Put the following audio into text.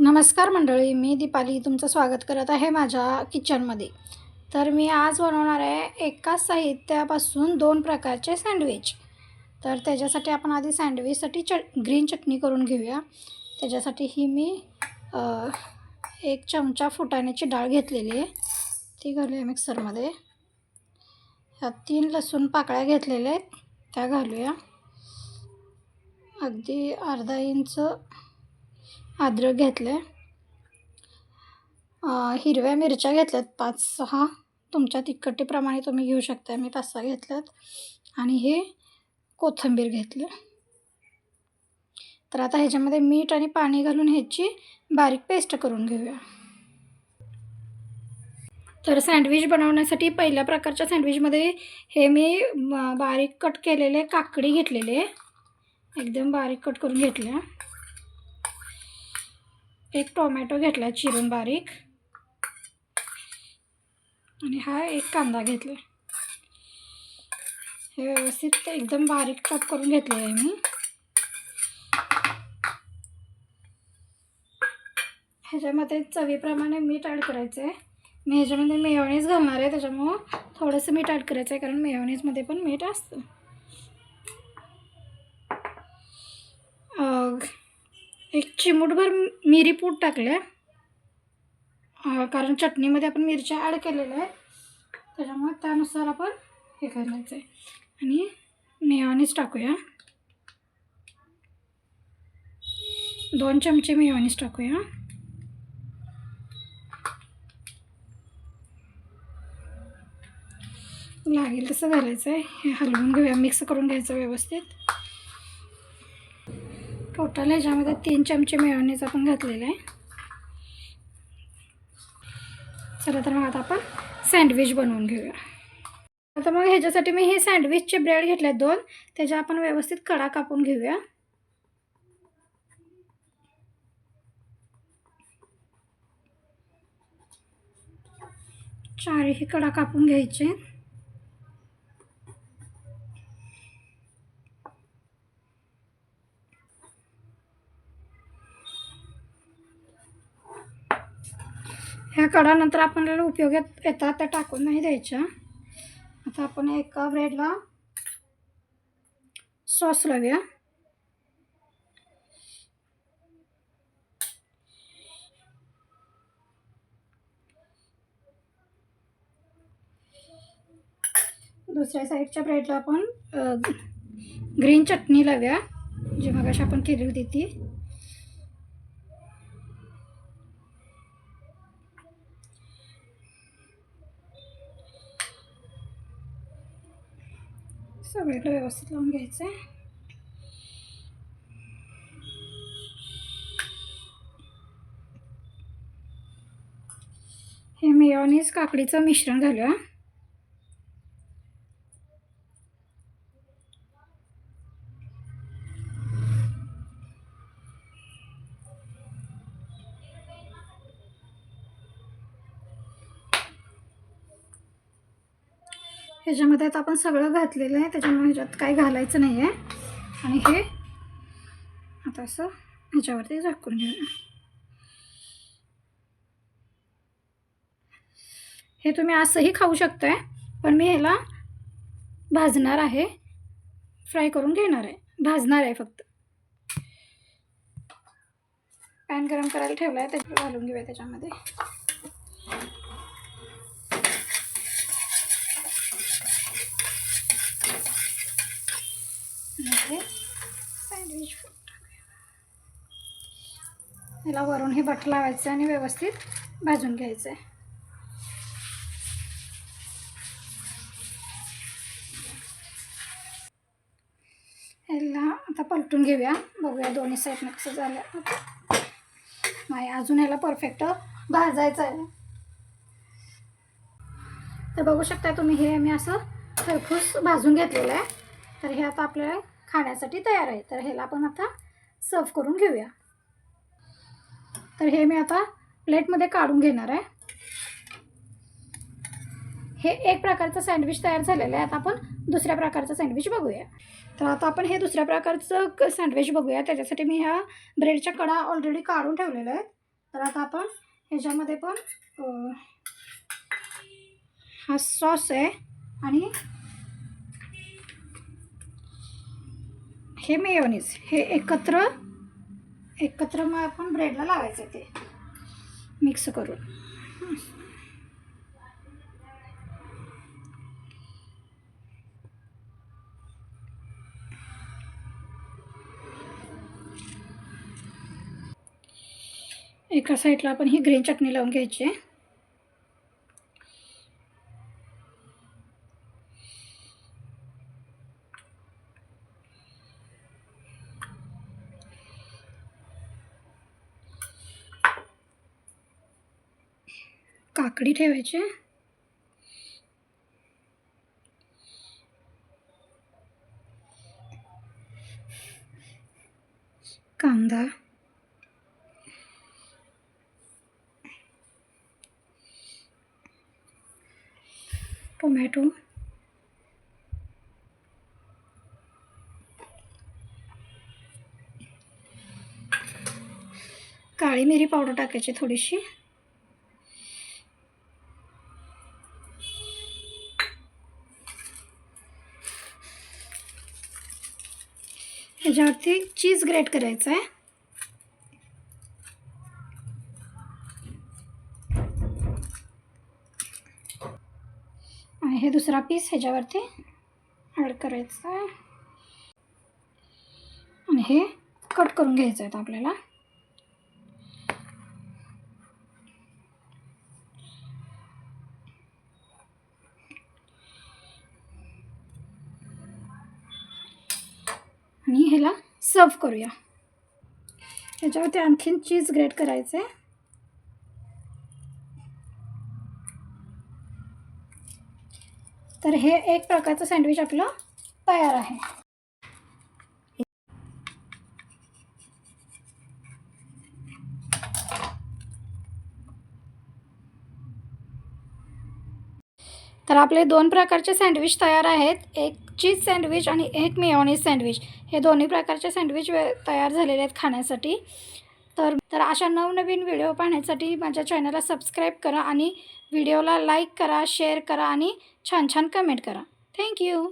नमस्कार मंडळी मी दीपाली तुमचं स्वागत करत आहे माझ्या किचनमध्ये. तर मी आज बनवणार आहे एकाच साहित्यापासून दोन प्रकारचे सँडविच. तर त्याच्यासाठी आपण आधी सँडविचसाठी चट ग्रीन चटणी करून घेऊया. त्याच्यासाठी ही मी एक चमचा फुटाण्याची डाळ घेतलेली आहे. ती घालूया मिक्सरमध्ये. ह्या तीन लसूण पाकळ्या घेतलेल्या आहेत त्या घालूया. अगदी अर्धा इंच अद्रक घेतले हिरव्या मिरच्या घेतल्यात पाच सहा. तुमच्या तिखटीप्रमाणे तुम्ही घेऊ शकता मी पाच सहा घेतल्यात. आणि हे कोथिंबीर घेतलं. तर आता ह्याच्यामध्ये मीठ आणि पाणी घालून ह्याची बारीक पेस्ट करून घेऊया. तर सँडविच बनवण्यासाठी पहिल्या प्रकारच्या सँडविचमध्ये हे मी बारीक कट केलेले काकडी घेतलेले एकदम बारीक कट करून घेतल्या एक टोमॅटो घेतला चिरून बारीक. आणि हा एक कांदा घेतला. हे व्यवस्थित एकदम बारीक चॉप करून घेतले आहे मी. ह्याच्यामध्ये चवीप्रमाणे मीठ ॲड करायचं आहे मी ह्याच्यामध्ये मेयोनीज घालणार आहे त्याच्यामुळं थोडंसं मीठ ॲड करायचं आहे कारण मेयोनीजमध्ये पण मीठ असतं. एक चिमूटभर मिरी पूड टाकले कारण चटणीमध्ये आपण मिरच्या ॲड केलेल्या आहेत. त्याच्यामुळे त्यानुसार आपण हे करायचं आहे आणि मेयोनीज टाकूया. दोन चमचे मेयोनीज टाकूया. लागेल तसं घालायचं आहे हे हलवून घेऊया. मिक्स करून घ्यायचं व्यवस्थित. टोटल ह्याच्यामध्ये तीन चमचे मेयोनीज आपण घातलेलं आहे. चला तर मग आता आपण सँडविच बनवून घेऊया. आता मग ह्याच्यासाठी मी हे सँडविचचे ब्रेड घेतले आहेत दोन. त्याच्या आपण व्यवस्थित कडा कापून घेऊया. चारही कडा कापून घ्यायचे ह्या कडा नंतर आपल्याला उपयोगात येतात त्या टाकून नाही द्यायच्या. आता आपण एका ब्रेडला सॉस लावूया दुसऱ्या साईडच्या ब्रेडला आपण ग्रीन चटणी लावूया जी मगाशी आपण केली होती ती. सगळीकडे व्यवस्थित लावून घ्यायचं आहे हे मेयोनीज काकडीचं मिश्रण घालूया ह्याच्यामध्ये आता आपण सगळं घातलेलं आहे त्याच्यामुळे ह्याच्यात काही घालायचं नाही आहे. आणि हे आता असं ह्याच्यावरती झाकून घेऊया. हे तुम्ही असंही खाऊ शकताय पण मी ह्याला भाजणार आहे. फ्राय करून घेणार आहे. भाजणार आहे फक्त. पॅन गरम करायला ठेवला आहे त्याच्यावर घालून घेऊया त्याच्यामध्ये. याला वरून हे बटर लावायचं आणि व्यवस्थित भाजून घ्यायचं आहे ह्याला आता पलटून घेऊया. बघूया दोन्ही साईडनं कसं झालं नाही अजून ह्याला परफेक्ट भाजायचं आहे तर बघू शकता तुम्ही हे मी असं खरपूस भाजून घेतलेलं आहे. तर हे आता आपल्याला खाण्यासाठी तयार आहे. तर ह्याला आपण आता सर्व करून घेऊया. तर हे मी आता प्लेटमध्ये काढून घेणार आहे. हे एक प्रकारचं सँडविच तयार झालेलं आहे. आता आपण दुसऱ्या प्रकारचं सँडविच बघूया. तर आता आपण हे दुसऱ्या प्रकारचं सँडविच बघूया. त्याच्यासाठी मी ह्या ब्रेडच्या कडा ऑलरेडी काढून ठेवलेल्या आहेत. तर आता आपण ह्याच्यामध्ये पण हा सॉस आहे आणि हे मेयोनीज. हे एकत्र एकत्र मग आपण ब्रेडला लावायचं ते. मिक्स करून. एका साईडला आपण ही ग्रीन चटणी लावून घ्यायची. आहे काकडी ठेवायची. कांदा. टोमॅटो. काळी मिरी पावडर टाकायची थोडीशी. त्याच्यावरती चीज ग्रेट करायचं आहे. हे दुसरा पीस ह्याच्यावरती ॲड करायचं आहे. आणि हे कट करून घ्यायचं आहे आपल्याला. आणि ह्याला सर्व करूया. ह्याच्यावरती आणखीन चीज ग्रेट करायचं आहे तर हे एक प्रकारचं सँडविच आपलं तयार आहे. तर आपले दोन प्रकारचे सँडविच तयार आहेत. एक चीज सँडविच आणि एक मेयोनीज सँडविच. हे दोन्ही प्रकारचे सँडविच वे तयार झालेले आहेत खाण्यासाठी. तर तर अशा नवनवीन व्हिडिओ पाहण्यासाठी माझ्या चॅनलला सबस्क्राईब करा आणि व्हिडिओला लाईक करा शेअर करा आणि छान छान कमेंट करा. थँक्यू